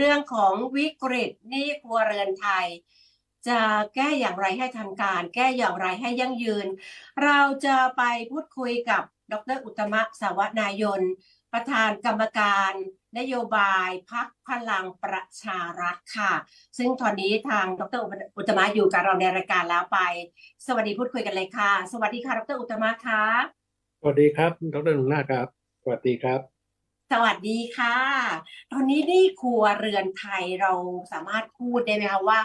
เรื่องของวิกฤตหนี้ครัวเรือนไทย จะแก้อย่างไรให้ทันการ แก้อย่างไรให้ยั่งยืน เราจะไปพูดคุยกับดรอุตมะสาวนายน ประธานกรรมการ นโยบายพักพลังประชารัฐค่ะ ซึ่งตอนนี้ทางดรอุตมะอยู่กับเราในรายการแล้วไป สวัสดีพูดคุยกันเลยค่ะ สวัสดีค่ะดรอุตมะคะสวัสดีครับ ดรหนุ่นาครับ สวัสดีครับ สวัสดีค่ะ ตอนนี้นี่ครัวเรือนไทยเราสามารถพูดได้ไหมคะว่า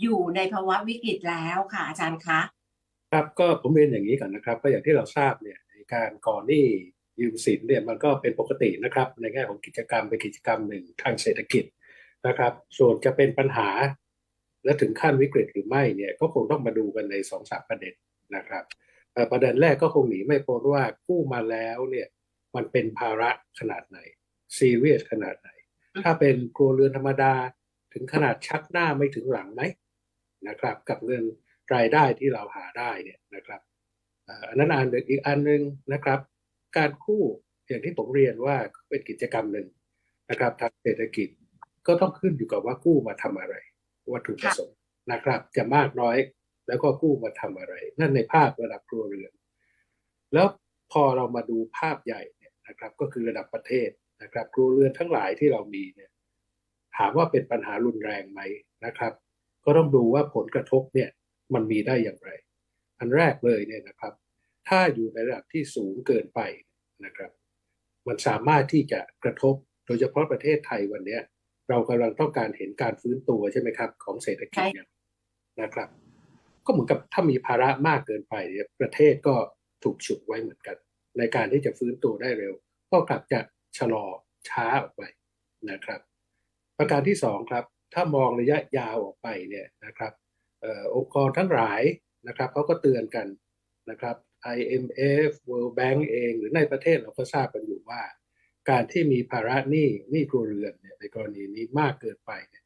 อยู่ในภาวะวิกฤตแล้วค่ะ อาจารย์คะ ครับก็ผมเรียนอย่างนี้ก่อนนะครับก็อย่างที่เราทราบเนี่ยในการก่อนหนี้ยืมสินเนี่ยมันก็เป็นปกตินะครับในแง่ของกิจกรรมเป็นกิจกรรมหนึ่งทางเศรษฐกิจนะครับ ส่วนจะเป็นปัญหา และถึงขั้นวิกฤตหรือไม่เนี่ยก็คงต้องมาดูกันในสองสามประเด็นนะครับประเด็นแรกก็คงหนีไม่พ้นว่ากู้มาแล้วเนี่ย มันเป็นภาระขนาดไหนซีเรียสขนาดไหน ถ้าเป็นครัวเรือนธรรมดาถึงขนาดชักหน้าไม่ถึงหลังไหมนะครับ กับเงินรายได้ที่เราหาได้เนี่ยนะครับเอ่ออันนั้นอันหนึ่งอีกอันหนึ่งนะครับ การกู้อย่างที่ผมเรียนว่าเป็นกิจกรรมหนึ่งนะครับทางเศรษฐกิจก็ต้องขึ้นอยู่กับว่ากู้มาทำอะไร วัตถุประสงค์นะครับ จะมากน้อยแล้วก็กู้มาทำอะไร นั่นในภาพระดับครัวเรือน แล้วพอเรามาดูภาพใหญ่เนี่ยนะครับก็คือระดับประเทศนะครับครัวเรือนทั้งหลายที่เรามีเนี่ยถามว่าเป็นปัญหารุนแรงไหมนะครับ ก็ต้องดูว่าผลกระทบเนี่ยมันมีได้อย่างไร อันแรกเลยเนี่ยนะครับ ถ้าอยู่ในระดับที่สูงเกินไปนะครับ มันสามารถที่จะกระทบโดยเฉพาะประเทศไทยวันเนี้ยเรากำลังต้องการเห็นการฟื้นตัวใช่ไหมครับ ของเศรษฐกิจเนี่ยนะครับ ก็เหมือนกับถ้ามีภาระมากเกินไปเนี่ยประเทศก็ถูกฉุดไว้เหมือนกัน ในการที่จะฟื้นตัวได้เร็ว ก็กลับจะชะลอช้าออกไปนะครับ ประการที่สองครับ ถ้ามองระยะยาวออกไปเนี่ยนะครับเอ่อองค์กรทั้งหลายนะครับเขาก็เตือนกันนะครับ IMF World Bank เอง หรือในประเทศเราก็ทราบกันอยู่ว่า การที่มีภาระหนี้หนี้ครัวเรือนเนี่ยในกรณีนี้มากเกินไปเนี่ย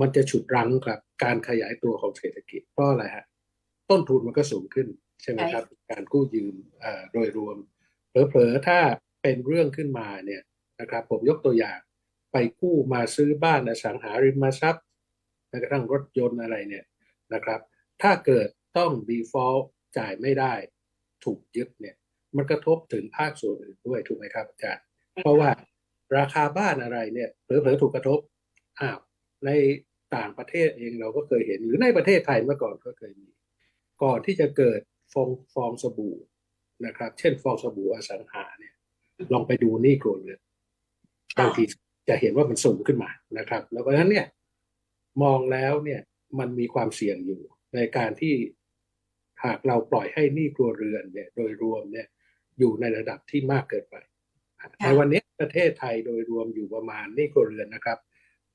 มันจะฉุดรั้งกับการขยายตัวของเศรษฐกิจเพราะอะไรฮะต้นทุนมันก็สูงขึ้นใช่ไหมครับ การกู้ยืมเอ่อโดยรวม เผลอๆถ้าเป็นเรื่องขึ้นมาเนี่ยนะครับผมยกตัวอย่างไปกู้มาซื้อบ้านอสังหาริมทรัพย์แม้กระทั่งรถยนต์อะไรเนี่ยนะครับ ถ้าเกิดต้อง default จ่ายไม่ได้ถูกยึดเนี่ยมันกระทบถึงภาคส่วนอื่นด้วยถูกไหมครับอาจารย์เพราะว่าราคาบ้านอะไรเนี่ยเผลอๆถูกกระทบอ้าวในต่างประเทศเองเราก็เคยเห็นหรือในประเทศไทยเมื่อก่อนก็เคยมี ก่อนที่จะเกิดฟองฟองสบู่ นะครับ เช่นฟองสบู่อสังหาเนี่ย ลองไปดูหนี่ครัวเรือนบางทีจะเห็นว่ามันสูงขึ้นมานะครับ แล้วเพราะฉะนั้นเนี่ยมองแล้วเนี่ยมันมีความเสี่ยงอยู่ ในการที่หากเราปล่อยให้หนี้ครัวเรือนเนี่ย โดยรวมเนี่ย อยู่ในระดับที่มากเกินไป ในวันนี้ประเทศไทยโดยรวมอยู่ประมาณหนี้ครัวเรือนนะครับ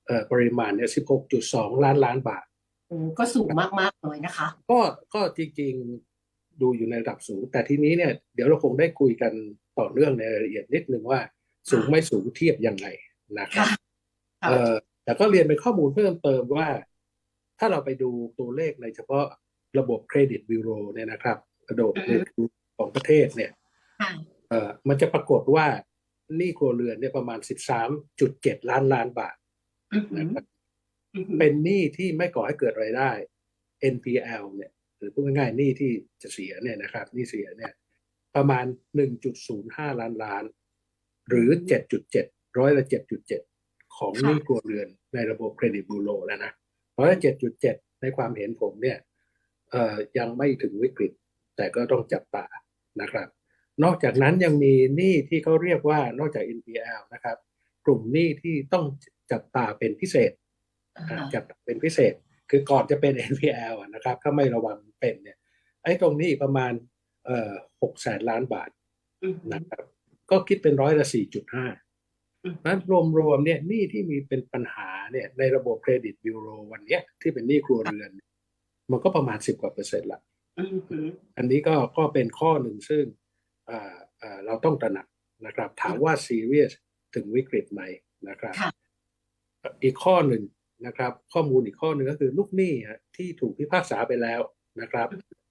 เอ่อปริมาณเนี่ย 16.2 ล้านล้านบาทโอ้ก็สูงมาก ๆ เลยนะคะ ก็ก็จริงๆ ดูอยู่ในระดับสูง แต่ทีนี้เนี่ยเดี๋ยวเราคงได้คุยกันต่อเนื่องในรายละเอียดนิดนึงว่าสูงไม่สูงเทียบยังไงนะครับค่ะเอ่อแต่ก็เรียนเป็นข้อมูลเพิ่มเติมว่า ถ้าเราไปดูตัวเลขในเฉพาะระบบเครดิตบิโรเนี่ยนะครับระบบของประเทศเนี่ยค่ะเอ่อมันจะปรากฏว่าหนี้ครัวเรือนเนี่ยประมาณ 13.7 ล้านล้านบาทอือหือนะครับอือหือเป็นหนี้ที่ไม่ก่อให้เกิดรายได้ NPL เนี่ยห รือพูดง่ายๆหนี้ที่จะเสียเนี่ยนะครับหนี้เสียเนี่ยประมาณ 1.05 ล้านล้าน หรือ 7.7 ร้อยละ 7.7 ของหนี้ครัวเรือนในระบบเครดิตบูโรแล้วนะร้อยละ 7.7 ในความเห็นผมเนี่ยเอ่อยังไม่ถึงวิกฤต แต่ก็ต้องจับตานะครับ นอกจากนั้นยังมีหนี้ที่เขาเรียกว่านอกจาก NPL นะครับ กลุ่มหนี้ที่ต้องจับตาเป็นพิเศษอ่าอ่าจับเป็นพิเศษ คือก่อนจะเป็น NPL อะนะครับถ้าไม่ระวังเป็นเนี่ยไอ้ตรงนี้ประมาณเอ่อหกแสนล้านบาทอือหือนะครับก็คิดเป็นร้อยละสี่จุดห้าอืมนั้นรวมๆเนี่ยหนี้ที่มีเป็นปัญหาเนี่ยในระบบเครดิตบิวโรวันเนี้ยที่เป็นหนี้ครัวเรือน มันก็ประมาณสิบกว่าเปอร์เซ็นต์ละอือหืออันนี้ก็ก็เป็นข้อหนึ่งซึ่งอ่าอ่าเราต้องตระหนักนะครับ ถามว่าซีเรียสถึงวิกฤตไหมนะครับค่ะอีกข้อหนึ่ง นะครับ ข้อมูลอีกข้อหนึ่งก็คือลูกหนี้ที่ถูกพิพากษาไปแล้วนะครับ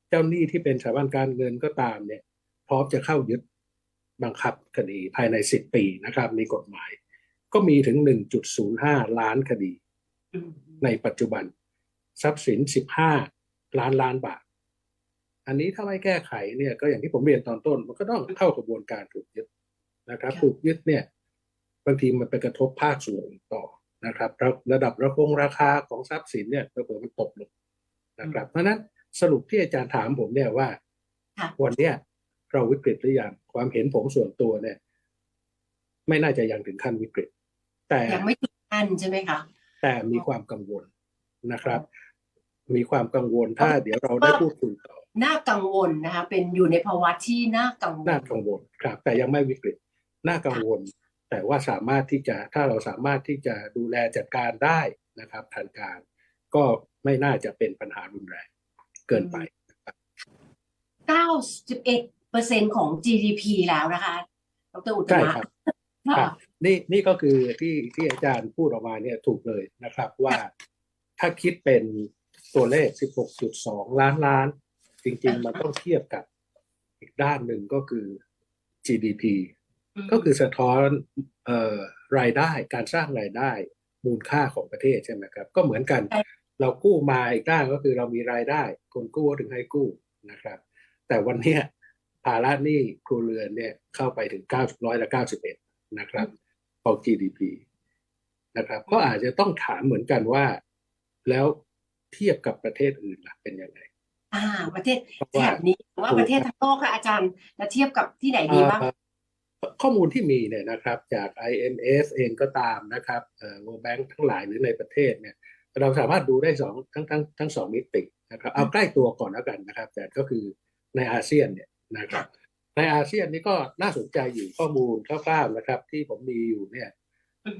เจ้าหนี้ที่เป็นสถาบันการเงินก็ตามเนี่ย พร้อมจะเข้ายึดบังคับคดีภายในสิบปีนะครับมีกฎหมาย ก็มีถึง 1.05 ล้านคดี ในปัจจุบัน ทรัพย์สิน 15 ล้านล้านบาท อันนี้ถ้าไม่แก้ไขเนี่ยก็อย่างที่ผมเรียนตอนต้น มันก็ต้องเข้ากระบวนการถูกยึดนะครับ ถูกยึดเนี่ยบางทีมันไปกระทบภาคส่วนต่อ นะครับระระดับระคงราคาของทรัพย์สินเนี่ยเผื่อๆมันตกลงนะครับ เพราะฉะนั้นสรุปที่อาจารย์ถามผมเนี่ยว่าค่ะวันเนี้ยเราวิกฤตหรือยังความเห็นผมส่วนตัวเนี่ย ไม่น่าจะยังถึงขั้นวิกฤต แต่ยังไม่ถึงขั้นใช่ไหมคะแต่มีความกังวลนะครับ มีความกังวลถ้าเดี๋ยวเราได้พูดคุยต่อน่ากังวลนะคะเป็นอยู่ในภาวะที่น่ากังวลน่ากังวลครับ แต่ยังไม่วิกฤตน่ากังวล แต่ว่าสามารถที่จะถ้าเราสามารถที่จะดูแลจัดการได้นะครับทันการก็ไม่น่าจะเป็นปัญหารุนแรงเกินไป 91เปอร์เซ็นของ GDP แล้วนะคะดรอุตใช่มะครับค่ะครับนี่นี่ก็คือที่ที่อาจารย์พูดออกมาเนี่ยถูกเลยนะครับว่าถ้าคิดเป็นตัวเลข 16.2 ล้านล้าน จริง ๆ มันต้องเทียบกับอีกด้านหนึ่งก็คือ GDP ก็คือสะท้อนเอ่อรายได้การสร้างรายได้มูลค่าของประเทศใช่ไหมครับ ก็เหมือนกันใช่เรากู้มาอีกด้านก็คือเรามีรายได้ คนกู้ก็ถึงให้กู้นะครับ แต่วันเนี้ยภาระหนี้ครัวเรือนเนี่ยเข้าไปถึง9ร้อยละ91 นะครับของ GDP นะครับ ก็อาจจะต้องถามเหมือนกันว่า แล้วเทียบกับประเทศอื่นล่ะเป็นยังไงอ่า ประเทศเพราะแถว่าบนี้หรือว่าประเทศทั้งโลกค่ะอาจารย์แล้วเทียบกับที่ไหนดีบ้างเอ่อ ข้อมูลที่มีเนี่ยนะครับจาก IMF เองก็ตามนะครับเอ่อ World Bank ทั้งหลายหรือในประเทศเนี่ยเราสามารถดูได้สองทั้งทั้งทั้งสองมิตินะครับเอาใกล้ตัวก่อนแล้วกันนะครับ แต่ก็คือในอาเซียนเนี่ยนะครับในอาเซียนนี่ก็น่าสนใจอยู่ข้อมูลคร่าวๆนะครับ ที่ผมมีอยู่เนี่ย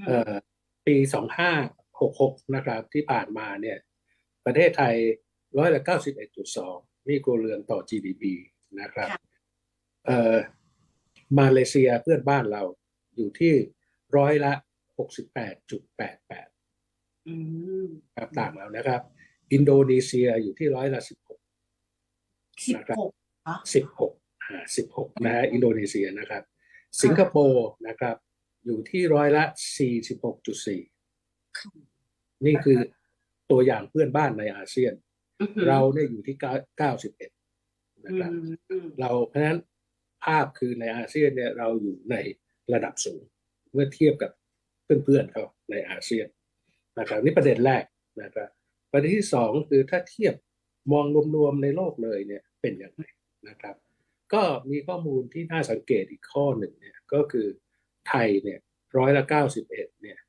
เอ่อปีสองห้าหกหกนะครับที่ผ่านมาเนี่ยประเทศไทยร้อยละเก้าสิบเอ็ดจุดสองนี่ครัวเรือนต่อ GDP นะครับค่ะเอ่อ มาเลเซียเพื่อนบ้านเราอยู่ที่ร้อยละหกสิบแปดจุดแปดแปดอืมครับต่างแล้วนะครับ อินโดนีเซียอยู่ที่ร้อยละสิบหกสิบหกสิบหกอ่าสิบหกนะฮะอินโดนีเซียนะครับ สิงคโปร์นะครับ อยู่ที่ร้อยละสี่สิบหกจุดสี่นี่คือตัวอย่างเพื่อนบ้านในอาเซียน เราเนี่ยอยู่ที่เก้าสิบเอ็ดนะครับเราเพราะฉะนั้น ภาพคือในอาเซียนเนี่ยเราอยู่ในระดับสูง เมื่อเทียบกับเพื่อนๆเขาในอาเซียนนะครับนี่ประเด็นแรกนะครับประเด็นที่สองคือถ้าเทียบมองรวมๆในโลกเลยเนี่ยเป็นยังไงนะครับ ก็มีข้อมูลที่น่าสังเกตอีกข้อหนึ่งเนี่ยก็คือไทยเนี่ยร้อยละเก้าสิบเอ็ดเนี่ย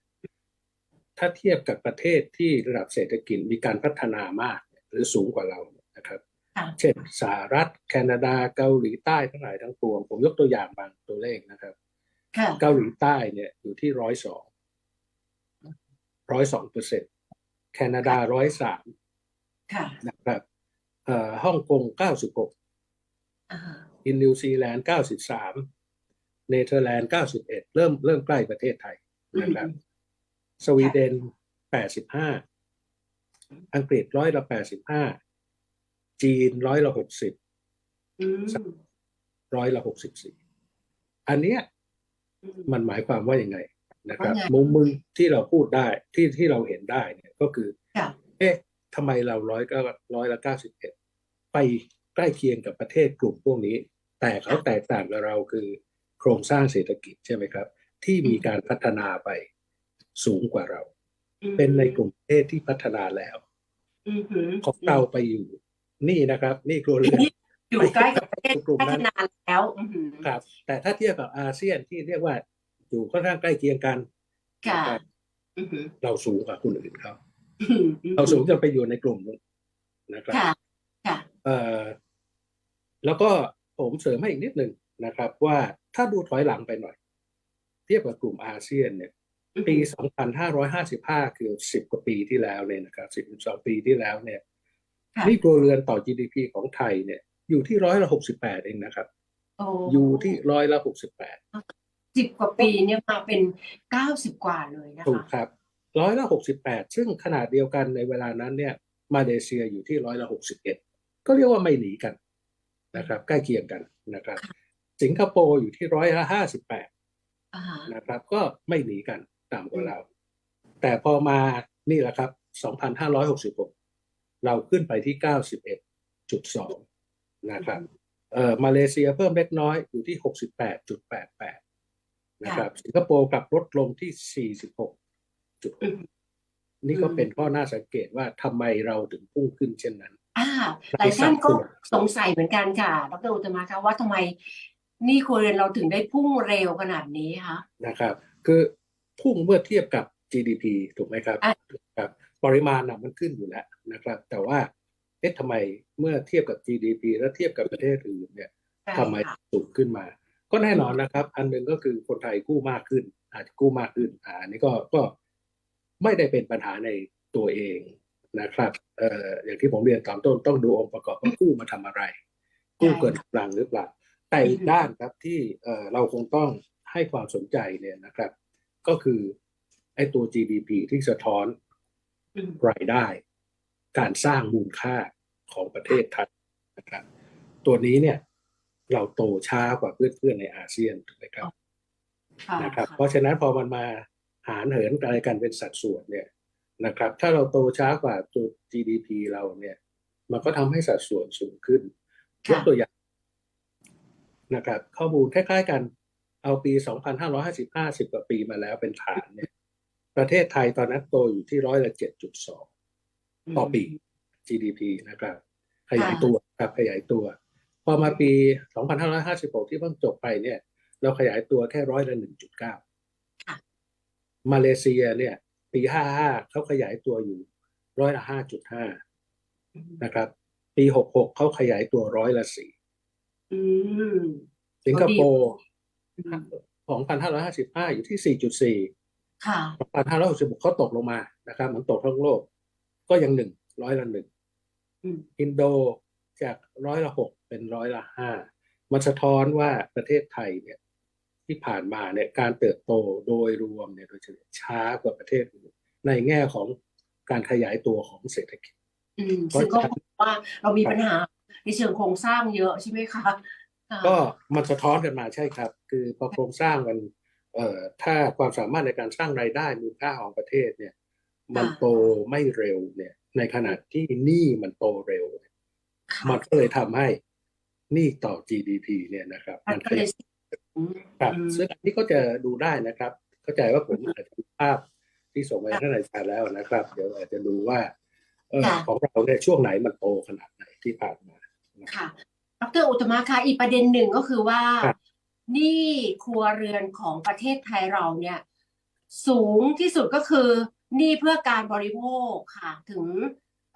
ถ้าเทียบกับประเทศที่ระดับเศรษฐกิจมีการพัฒนามาก หรือสูงกว่าเรา เช่นสหรัฐ แคนาดาเกาหลีใต้ทั้งหลายทั้งปวง ผมยกตัวอย่างบางตัวเลขนะครับค่ะเกาหลีใต้เนี่ยอยู่ที่ร้อยสองร้อยสองเปอร์เซ็นต์แคนาดาร้อยสามค่ะนะครับเอ่อฮ่องกงเก้าสิบหกอ่าอินนิวซีแลนด์เก้าสิบสามเนเธอร์แลนด์เก้าสิบเอ็ดเริ่มเริ่มใกล้ประเทศไทยนะครับสวีเดนแปดสิบห้าอังกฤษร้อยละแปดสิบห้า จีนร้อยละหกสิบอืมร้อยละหกสิบสี่อันเนี้ยอืมมันหมายความว่ายังไงนะครับว่าไงมุมมึงที่เราพูดได้ที่ที่เราเห็นได้เนี่ยก็คือค่ะเอ๊ะทำไมเราร้อยก็ร้อยละเก้าสิบเอ็ดไปใกล้เคียงกับประเทศกลุ่มพวกนี้ แต่เขาแตกต่างกับเราคือ โครงสร้างเศรษฐกิจใช่ไหมครับ ที่มีการพัฒนาไปสูงกว่าเรา เป็นในกลุ่มประเทศที่พัฒนาแล้วอืมหืมของเราไปอยู่ นี่นะครับนี่ครัวเรือนอยู่ใกล้กับประเทศกลุ่มพันั้ฒนนาแล้วอืมหืมครับ แต่ถ้าเทียบกับอาเซียนที่เรียกว่าอยู่ค่อนข้างใกล้เคียงกัน ค่ะนะครับอืมหืมเราสูงกว่าคนอื่นเขาอืมหืมเราสูงจะไปอยู่ในกลุ่มนู้นนะครับค่ะค่ะ เอ่อแล้วก็ผมเสริมให้อีกนิดหนึ่งนะครับ ว่าถ้าดูถอยหลังไปหน่อย เทียบกับกลุ่มอาเซียนเนี่ย ปี 2555 คือ 10 กว่าปีที่แล้วเนี่ยนะครับ 12 ปีที่แล้วเนี่ยค่ะ นี่ครัวเรือนต่อ GDP ของไทยเนี่ย อยู่ที่ร้อยละ68เองนะครับโอ้อยู่ที่ร้อยละ68สิบกว่าปีเนี่ยมาเป็นเก้าสิบกว่าเลยนะถูกคะครับร้อยละ68ซึ่งขนาดเดียวกันในเวลานั้นเนี่ย มาเลเซียอยู่ที่ร้อยละ61ก็เรียกว่าไม่หนีกันนะครับ ใกล้เคียงกันนะครับ สิงคโปร์อยู่ที่ร้อยละ58อ่านะครับ ก็ไม่หนีกันต่ำกว่าเรา แต่พอมานี่แหละครับ2,566 เราขึ้นไปที่ 91.2 นะครับเอ่อมาเลเซียเพิ่มเล็กน้อยอยู่ที่ 68.88 นะครับ สิงคโปร์กลับลดลงที่ 46จุดอืมนี่ก็อืมเป็นข้อน่าสังเกตว่าทำไมเราถึงพุ่งขึ้นเช่นนั้นอ่าหลายท่านก็สงสัยเหมือนกันค่ะ ดรอุตตมะคะว่าทำไมหนี่ครัวเรือนเราถึงได้พุ่งเร็วขนาดนี้คะนะครับ คือพุ่งเมื่อเทียบกับ GDP ถูกไหมครับอะครับ ปริมาณน่ะมันขึ้นอยู่แล้ว นะครับ แต่ว่าเอ๊ะทำไมเมื่อเทียบกับ GDP แล้วเทียบกับประเทศอื่นเนี่ยใช่ทำไมค่ะสูงขึ้นมา ก็แน่นอนนะครับ อันหนึ่งก็คือคนไทยกู้มากขึ้น อาจจะกู้มากขึ้นอ่าอันนี้ก็ก็ไม่ได้เป็นปัญหาในตัวเองนะครับเอ่ออย่างที่ผมเรียนตอนต้นต้องดูองค์ประกอบว่ากู้มาทำอะไร กู้เกินกำลังหรือเปล่าแต่อีกด้านครับที่เอ่อเราคงต้องให้ความสนใจเนี่ยนะครับ ก็คือไอ้ตัว GDP ที่สะท้อนอืมรายได้ การสร้างมูลค่าของประเทศไทยนะครับตัวนี้เนี่ยเราโตช้ากว่าเพื่อนๆในอาเซียนถูกไหมครับค่ะนะครับเพราะฉะนั้นพอมันมาหารเหินอะไรกันเป็นสัดส่วนเนี่ยนะครับ ถ้าเราโตช้ากว่าตัว GDP เราเนี่ย มันก็ทำให้สัดส่วนสูงขึ้นยกตัวอย่างนะครับ ข้อมูลคล้ายๆกัน เอาปี 2555 10กว่าปีมาแล้วเป็นฐานเนี่ย ประเทศไทยตอนนั้นโตอยู่ที่ร้อยละ7.2 ต่อปี GDP นะครับ ขยายตัวครับขยายตัว พอมาปี 2556 ที่เพิ่งจบไปเนี่ย เราขยายตัวแค่ร้อยละ1.9ค่ะมาเลเซียเนี่ย ปี 55 เขาขยายตัวอยู่ร้อยละ 5.5อืมนะครับ ปี 66 เขาขยายตัวร้อยละ4อืมสิงคโปร์อืม2,555 อยู่ที่ 4.4 ค่ะ2,566เขาตกลงมานะครับ เหมือนตกทั้งโลก ก็ยังหนึ่งร้อยละหนึ่งอืมอินโดจากร้อยละหกเป็นร้อยละห้ามันสะท้อนว่าประเทศไทยเนี่ยที่ผ่านมาเนี่ยการเติบโตโดยรวมเนี่ยโดยเฉลี่ยช้ากว่าประเทศอื่นในแง่ของการขยายตัวของเศรษฐกิจอืมซึ่งก็บอกว่าเรามีปัญหาในเชิงโครงสร้างเยอะใช่ไหมคะค่ะก็มันสะท้อนกันมาใช่ครับ คือพอโครงสร้างมันเอ่อถ้าความสามารถในการสร้างรายได้มูลค่าของประเทศเนี่ย มันโตไม่เร็วเนี่ย ในขณะที่หนี้มันโตเร็วเนี่ยค่ะมันก็เลยทำให้หนี้ต่อ GDP เนี่ยนะครับ มัมันนก็ขเลยยับครับอืมซึ่งอันนี้ก็จะดูได้นะครับ เข้าใจว่าผมอาจจะมีภาพที่ส่งไปให้ท่านอาจารย์แล้วนะครับ เดี๋ยวอาจจะดูว่าเออค่ะของเราเนี่ยช่วงไหนมันโตขนาดไหนที่ผ่านมาค่ะดรอุตตมะคะอีกประเด็นหนึ่งก็คือว่าครับหนี้ครัวเรือนของประเทศไทยเราเนี่ย สูงที่สุดก็คือ หนี้เพื่อการบริโภคค่ะ ถึง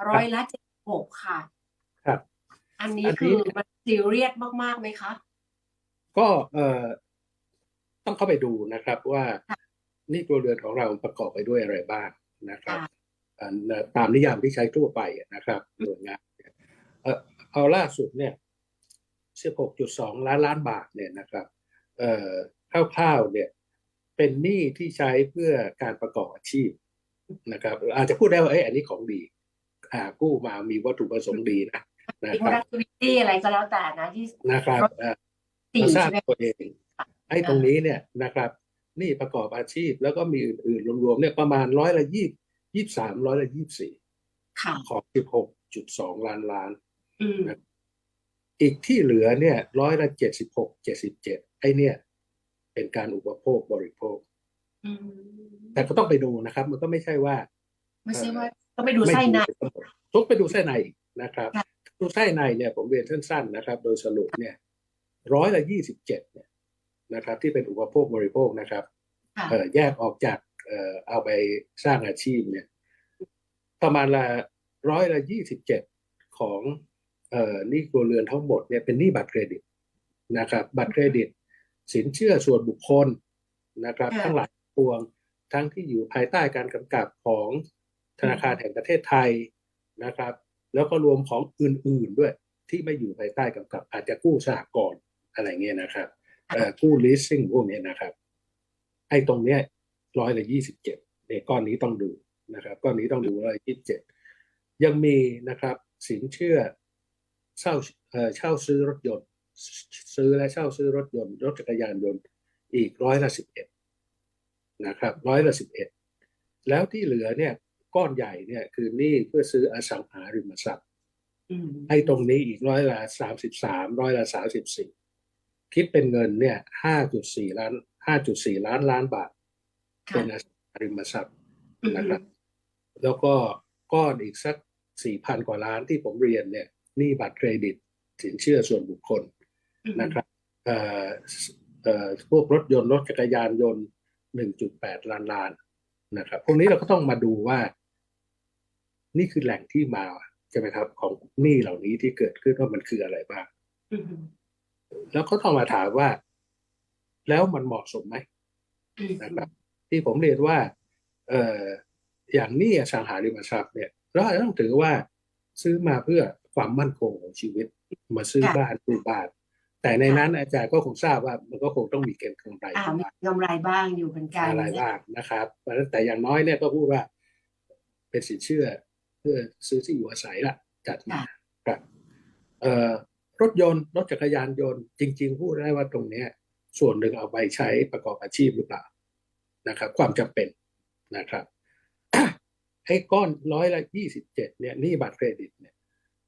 ร้อยละเจ็ดหกค่ะ ครับอันนี้อันนี้คือมันซีเรียสมากๆไหมคะ ก็เอ่อต้องเข้าไปดูนะครับว่าค่ะหนี่ครัวเรือนของเราประกอบไปด้วยอะไรบ้างนะครับค่ะอันเอ่อตามนิยามที่ใช้ทั่วไปนะครับหน่วยงานเนี่ยเอ่อเอาล่าสุดเนี่ย16.2 ล้านล้านบาทเนี่ยนะครับเอ่อคร่าวๆเนี่ยเป็นหนี้ที่ใช้เพื่อการประกอบอาชีพ นะครับ อาจจะพูดได้ว่าเอ้ยอันนี้ของดีอ่ากู้มามีวัตถุประสงค์ดีนะนะอิครับรัติวิตี้อะไรก็แล้วแต่นะที่นะครับเอ่อสี่มาสร้างใช่ไหมตัวเองไอ้ตรงนี้เนี่ยนะครับหนี่ประกอบอาชีพแล้วก็มีอื่นๆรวมๆเนี่ยประมาณร้อยละยี่ยี่สามร้อยละยี่สี่ค่ะของสิบหกจุดสองล้านล้านอืมอีกที่เหลือเนี่ยร้อยละเจ็ดสิบหกเจ็ดสิบเจ็ดไอ้เนี่ย เป็นการอุปโภคบริโภคอืม แต่ก็ต้องไปดูนะครับ มันก็ไม่ใช่ว่า ไม่ใช่ว่าต้องไปดูไส้ในไม่ดูทุกไปดูไส้ในอีกนะครับค่ะดูไส้ในเนี่ยผมเรียนสั้นๆนะครับ โดยสรุปเนี่ยร้อยละยี่สิบเจ็ดเนี่ยนะครับ ที่เป็นอุปโภคบริโภคนะครับค่ะเอ่อแยกออกจากเอ่อเอาไปสร้างอาชีพเนี่ย ประมาณละร้อยละยี่สิบเจ็ดของเอ่อหนี้ครัวเรือนทั้งหมดเนี่ยเป็นหนี้บัตรเครดิตนะครับ บัตรเครดิต สินเชื่อส่วนบุคคลนะครับค่ะทั้งหลายป วง ทั้งที่อยู่ภายใต้การกำกับของธนาคารแห่งประเทศไทยนะครับ แล้วก็รวมของอื่นๆด้วยที่ไม่อยู่ภายใต้กำกับ อาจจะกู้สหกรณ์อะไรเงี้ยนะครับกู้ leasing พวกนี้นะครับไอ้ตรงเนี้ยร้อยละยี่สิบเจ็ดเนี่ยก้อนนี้ต้องดูนะครับ ก้อนนี้ต้องดูร้อยยี่สิบเจ็ดยังมีนะครับสินเชื่อเช่าเอ่อเช่าซื้อรถยนต์ ซื้อและเช่าซื้อรถยนต์ รถจักรยานยนต์อีกร้อยละสิบเอ็ด นะครับร้อยละสิบเอ็ดแล้วที่เหลือเนี่ยก้อนใหญ่เนี่ยคือหนี้เพื่อซื้ออสังหาริมทรัพย์อืมให้ตรงนี้อีกร้อยละสามสิบสามร้อยละสามสิบสี่คิดเป็นเงินเนี่ยห้าจุดสี่ล้านห้าจุดสี่ล้านล้านบาทค่ะเป็นอสังหาริมทรัพย์อืมนะครับ แล้วก็ก้อนอีกสักสี่พันกว่าล้านที่ผมเรียนเนี่ยหนี้บัตรเครดิตสินเชื่อส่วนบุคคลอืมนะครับเอ่อเอ่อพวกรถยนต์รถจักรยานยนต์ 1.8 ล้านล้านนะครับพวกนี้เราก็ต้องมาดูว่า นี่คือแหล่งที่มาใช่ไหมครับ ของหนี้เหล่านี้ที่เกิดขึ้นว่ามันคืออะไรบ้างอืมแล้วก็ต้องมาถามว่า แล้วมันเหมาะสมไหมอืมนะครับ ที่ผมเรียนว่า เอ่ออย่างหนี้อสังหาริมทรัพย์เนี่ยเราอาจจะต้องถือว่าซื้อมาเพื่อความมั่นคงของชีวิต มาซื้อบ้านซื้อบ้าน แต่ในนั้นอาจารย์ก็คงทราบว่ามันก็คงต้องมีเก็งกำไรอ่ามีกำไรบ้างอยู่เหมือนกันอะไรบ้างนะครับเพราะฉะนั้นแต่อย่างน้อยเนี่ยก็พูดว่าเป็นสินเชื่อเพื่อซื้อที่อยู่อาศัยละจัดมาครับเอ่อรถยนต์รถจักรยานยนต์ จริง ๆ พูดได้ว่าตรงเนี้ย ส่วนหนึ่งเอาไปใช้ประกอบอาชีพหรือเปล่านะครับ ความจำเป็นนะครับไอ้ก้อนร้อยละยี่สิบเจ็ดเนี่ยหนี่บัตรเครดิตเนี่ย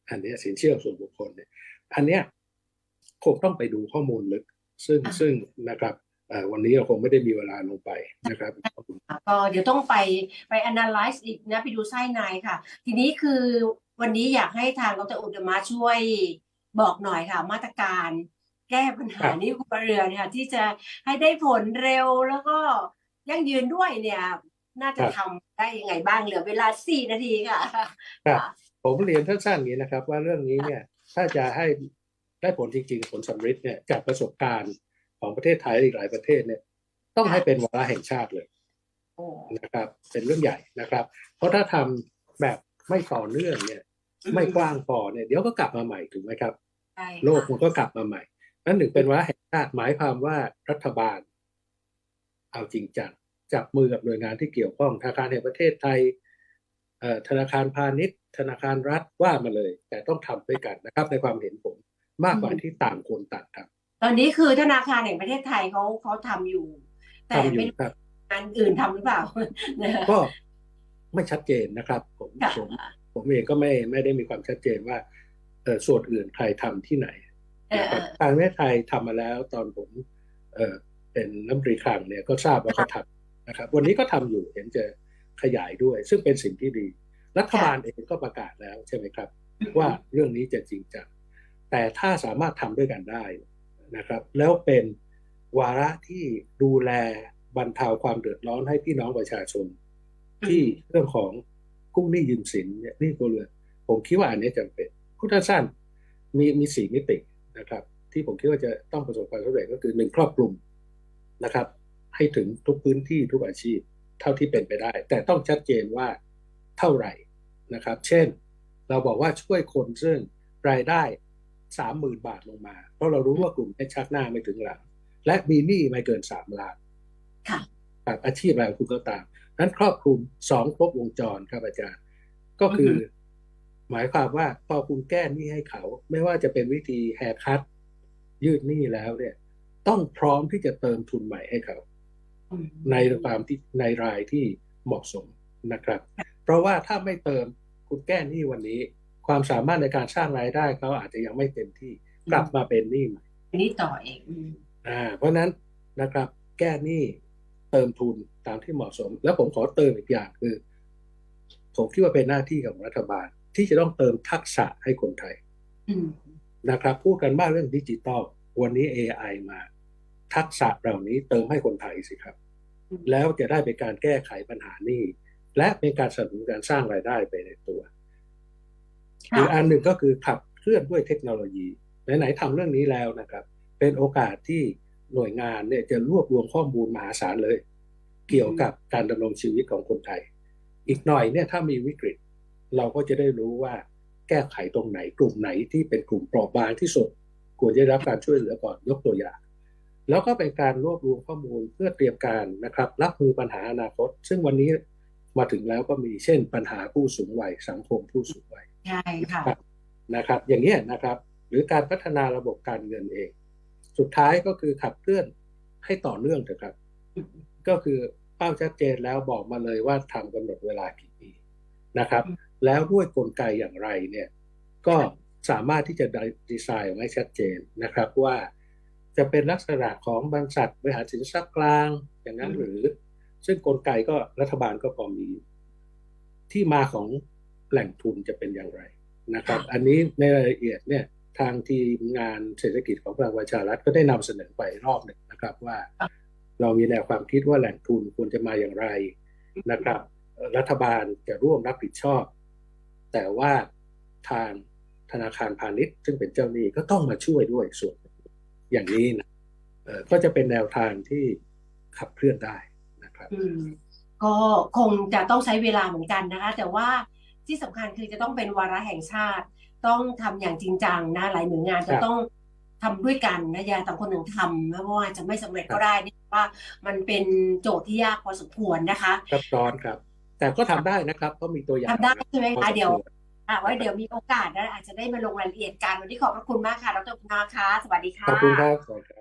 อันเนี้ยสินเชื่อส่วนบุคคลเนี่ย อันเนี้ย คงต้องไปดูข้อมูลลึก ซึ่งซึ่งนะครับเอ่อวันนี้เราคงไม่ได้มีเวลาลงไปนะครับก็เดี๋ยวต้องไปไป analyze อีกนะไปดูไส้ในค่ะ ทีนี้คือวันนี้อยากให้ทางดรอุตมะช่วยบอกหน่อยค่ะ มาตรการแก้ปัญหาครับนี้ครัวเรือนเนี่ยที่จะให้ได้ผลเร็วแล้วก็ยั่งยืนด้วยเนี่ย น่าจะทำได้ยังไงบ้างเหลือเวลาสี่นาทีค่ะครับผมเรียนสั้นๆอย่างนี้นะครับ ว่าเรื่องนี้เนี่ยถ้าจะให้ ได้ผลจริงๆ ผลสำเร็จเนี่ยจากประสบการณ์ของประเทศไทยและอีกหลายประเทศเนี่ยต้องให้เป็นวาระแห่งชาติเลยโอ้นะครับ เป็นเรื่องใหญ่นะครับ เพราะถ้าทำแบบไม่ต่อเนื่องเนี่ย ไม่กว้างพอเนี่ยเดี๋ยวก็กลับมาใหม่ถูกไหมครับใช่โลกค่ะมันก็กลับมาใหม่นั่นหนึ่งเป็นวาระแห่งชาติหมายความว่ารัฐบาล เอาจริงจังจับมือกับหน่วยงานที่เกี่ยวข้องธนาคารแห่งประเทศไทยเอ่อธนาคารพาณิชย์ ธนาคารรัฐว่ามาเลย แต่ต้องทำด้วยกันนะครับ ในความเห็นผม มากกว่าที่ต่างคนต่างทตอนนี้คือธนาคารแห่งประเทศไทยเขาเขาทำอยู่ำแต่ทำอไม่ยู่รู้ครับงานอื่นทำหรือเปล่านะก็ไม่ชัดเจนนะครับ ผมค่ะผมผมเองก็ไม่ไม่ได้มีความชัดเจนว่าเออส่วนอื่นใครทำที่ไหนเออนะครับทางประเทศไทยทำมาแล้วตอนผมเออเป็นรัฐมนตรีคลังเนี่ยก็ทราบว่าเขาทำนะครับ วันนี้ก็ทำอยู่เห็นจะขยายด้วย ซึ่งเป็นสิ่งที่ดี รัฐบาลเองก็ประกาศแล้วใช่ไหมครับ ว่าเรื่องนี้จะจริงจัง แต่ถ้าสามารถทำด้วยกันได้นะครับ แล้วเป็นวาระที่ดูแลบรรเทาความเดือดร้อนให้พี่น้องประชาชน ที่เรื่องของกู้หนี้ยืมสินเนี่ยหนี่ตัวเรือนผมคิดว่าอันนี้จำเป็นพุทธสั้นมีมีสี่มิตินะครับ ที่ผมคิดว่าจะต้องประสบความสำเร็จก็คือหนึ่งครอบคลุมนะครับ ให้ถึงทุกพื้นที่ทุกอาชีพเท่าที่เป็นไปได้ แต่ต้องชัดเจนว่าเท่าไหร่นะครับ เช่น เราบอกว่าช่วยคนซึ่งรายได้ สามหมื่นบาทลงมา เพราะเรารู้ว่ากลุ่มนี้ชักหน้าไม่ถึงหลัง และมีหนี้ไม่เกินสามล้านค่ะกับอาชีพอะไรของคุณก็ตามนั้นครอบคลุมสองครบวงจรครับอาจารย์ ก็คืออือฮึหมายความว่าพอคุณแก้หนี้ให้เขา ไม่ว่าจะเป็นวิธีแฮร์คัตยืดหนี้แล้วเนี่ย ต้องพร้อมที่จะเติมทุนใหม่ให้เขาอืมในความที่ในรายที่เหมาะสมนะครับ เพราะว่าถ้าไม่เติมคุณแก้หนี้วันนี้ ความสามารถในการสร้างรายได้เขาอาจจะยังไม่เต็มที่กลับมาเป็นหนี้ใหม่อันนี้ต่อเองอืมอ่า เพราะฉะนั้นนะครับ แก้หนี้เติมทุนตามที่เหมาะสม แล้วผมขอเติมอีกอย่างคือ ผมคิดว่าเป็นหน้าที่ของรัฐบาล ที่จะต้องเติมทักษะให้คนไทยอืมนะครับ พูดกันบ้างเรื่องดิจิตอลวันนี้ AI มา ทักษะเหล่านี้เติมให้คนไทยสิครับอืมแล้วจะได้เป็นการแก้ไขปัญหานี้ และเป็นการสนับสนุนการสร้างรายได้ไปในตัวค่ะ อีกอันหนึ่งก็คือขับเคลื่อนด้วยเทคโนโลยีไหนๆทำเรื่องนี้แล้วนะครับ เป็นโอกาสที่หน่วยงานเนี่ยจะรวบรวมข้อมูลมหาศาลเลย เกี่ยวกับการดำรงชีวิตของคนไทย อีกหน่อยเนี่ยถ้ามีวิกฤต เราก็จะได้รู้ว่าแก้ไขตรงไหนกลุ่มไหนที่เป็นกลุ่มเปราะบางที่สุดควรจะได้รับการช่วยเหลือก่อนยกตัวอย่าง แล้วก็เป็นการรวบรวมข้อมูลเพื่อเตรียมการนะครับ รับมือปัญหาอนาคต ซึ่งวันนี้มาถึงแล้วก็มีเช่นปัญหาผู้สูงวัยสังคมผู้สูงวัย ใช่ค่ะนะครับ อย่างนี้นะครับ หรือการพัฒนาระบบการเงินเอง สุดท้ายก็คือขับเคลื่อนให้ต่อเนื่องเถอะครับ ก็คือเป้าชัดเจนแล้วบอกมาเลยว่าทำกำหนดเวลากี่ปีนะครับ แล้วด้วยกลไกอย่างไรเนี่ย ก็สามารถที่จะดีไซน์ไว้ชัดเจนนะครับว่าจะเป็นลักษณะของบริษัทบริหารสินทรัพย์กลางอย่างนั้นหรือ ซึ่งกลไกก็รัฐบาลก็พอมีอยู่ที่มาของ แหล่งทุนจะเป็นอย่างไรนะครับ อันนี้ในรายละเอียดเนี่ยทางทีมงานเศรษฐกิจของพลังประชารัฐก็ได้นำเสนอไปรอบหนึ่งนะครับว่า เรามีแนวความคิดว่าแหล่งทุนควรจะมาอย่างไรนะครับเอ่อรัฐบาลจะร่วมรับผิดชอบ แต่ว่าทางธนาคารพาณิชย์ ซึ่งเป็นเจ้าหนี้ก็ต้องมาช่วยด้วยส่วนหนึ่งอย่างนี้นะเอ่อก็จะเป็นแนวทางที่ขับเคลื่อนได้นะครับอืมก็คงจะต้องใช้เวลาเหมือนกันนะคะ แต่ว่า ที่สำคัญคือจะต้องเป็นวาระแห่งชาติ ต้องทำอย่างจริงจังนะหลายหน่วยงานจะครับต้องทำด้วยกันนะอย่าต่างคนต่างทำนะเพราะว่าจะไม่สำเร็จครับก็ได้เนี่ยว่ามันเป็นโจทย์ที่ยากพอสมควรนะคะซับซ้อนครับ แต่ก็ทำได้นะครับเพราะมีตัวอย่างทำได้ใช่ไหมพอคะสมเดี๋ยวควรอะไว้เดี๋ยวมีโอกาสนะอาจจะได้มาลงรายละเอียดกันวันนี้ขอบพระคุณมากค่ะดรคุณนาคะสวัสดีค่ะขอบคุณครับสวัสดีครับ